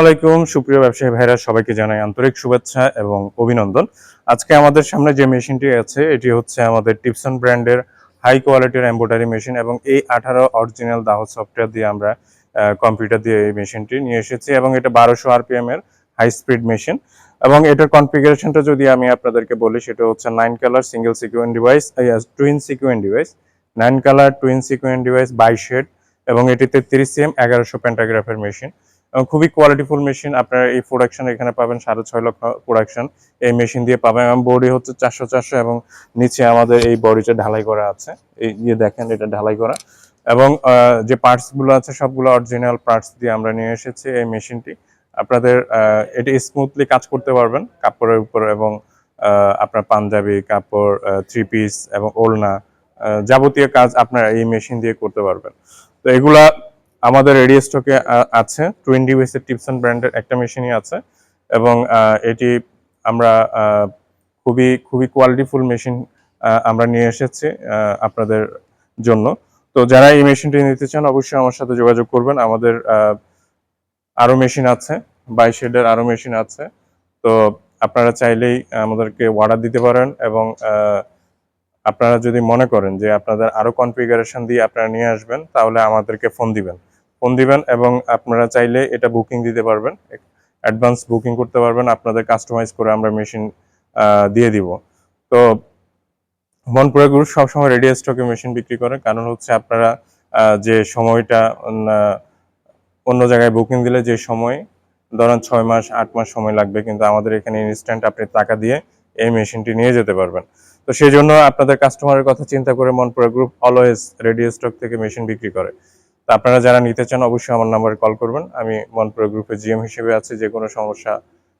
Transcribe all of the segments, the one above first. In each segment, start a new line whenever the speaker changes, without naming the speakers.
আলাইকুম। সুপ্রিয় ব্যবসায়ী ভাইরা, সবাইকে জানাই আন্তরিক শুভেচ্ছা এবং অভিনন্দন। আজকে আমাদের সামনে যে মেশিনটি আছে, এটি হচ্ছে আমাদের টিপসন ব্র্যান্ডের হাই কোয়ালিটির এম্ব্রয়ডারি মেশিন এবং এই আঠারো অরিজিনাল দাহ সফটওয়্যার দিয়ে আমরা কম্পিউটার দিয়ে এই মেশিনটি নিয়ে এসেছি এবং এটা বারোশো আরপিএম এর হাই স্পিড মেশিন এবং এটার কনফিগারেশনটা যদি আমি আপনাদেরকে বলি, সেটা হচ্ছে nine colour single sequin device twin sequin device, nine colour twin sequin device by shade এবং এটিতে তিরিশ সিএম এগারোশো প্যান্টাগ্রাফের মেশিন। খুবই কোয়ালিটিফুল মেশিন আপনার এই প্রোডাকশন এখানে পাবেন সাড়ে ছয় লক্ষ প্রোডাকশন এই মেশিন দিয়ে পাবেন। এবং বডি হচ্ছে চারশো চারশো এবং নিচে আমাদের এই বডিটা ঢালাই করা আছে। এই যে দেখেন এটা ঢালাই করা। এবং যে পার্টসগুলো আছে সবগুলো অরিজিনাল পার্টস দিয়ে আমরা নিয়ে এসেছি এই মেশিনটি আপনাদের এটি স্মুথলি কাজ করতে পারবেন কাপড়ের উপর এবং আপনার পাঞ্জাবি কাপড় থ্রি পিস এবং আহ, যাবতীয় কাজ আপনারা এই মেশিন দিয়ে করতে পারবেন। তো এগুলা আমাদের রেডি স্টকে আছে। টোয়েন্টি ওয়েসের টিপসন ব্র্যান্ডের একটা মেশিনই আছে এবং এটি আমরা খুবই খুবই কোয়ালিটিফুল মেশিন আমরা নিয়ে এসেছি আপনাদের জন্য। তো যারা এই মেশিনটি নিতে চান অবশ্যই আমার সাথে যোগাযোগ করবেন। আমাদের আহ, আরও মেশিন আছে বাই শেডের আরও মেশিন আছে। তো আপনারা চাইলেই আমাদেরকে অর্ডার দিতে পারেন এবং আপনারা যদি মনে করেন যে আপনাদের আরও কনফিগারেশন দিয়ে আপনারা নিয়ে আসবেন তাহলে আমাদেরকে ফোন দিবেন। ফোন দিবেন এবং আপনারা চাইলে এটা বুকিং দিতে পারবেন। অ্যাডভান্স বুকিং করতে পারবেন, আপনাদের কাস্টমাইজ করে আমরা মেশিন দিয়ে দিব। তো মনপুরা গ্রুপ সবসময় রেডি স্টকে মেশিন বিক্রি করে, কারণ হচ্ছে আপনারা যে সময়টা অন্য জায়গায় বুকিং দিলে যে সময়, ধরেন ছয় মাস, আট মাস সময় লাগবে, কিন্তু আমাদের এখানে ইনস্ট্যান্ট আপনি টাকা দিয়ে এই মেশিনটি নিয়ে যেতে পারবেন। তো সেই জন্য আপনাদের কাস্টমারের কথা চিন্তা করে Monpura group always ready stock থেকে মেশিন বিক্রি করে। তো আপনারা যারা নিতে চান, অবশ্যই আমার নাম্বারে কল করবেন। আমি মনপুরা গ্রুপে জিএম হিসেবে আছি যে কোনো সমস্যা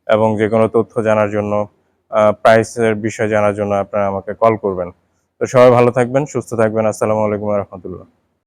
এবং যে কোনো তথ্য জানার জন্য প্রাইসের বিষয় জানার জন্য আপনারা আমাকে কল করবেন। তো সবাই ভালো থাকবেন, সুস্থ থাকবেন। আসসালামু আলাইকুম রহমতুল্লাহ।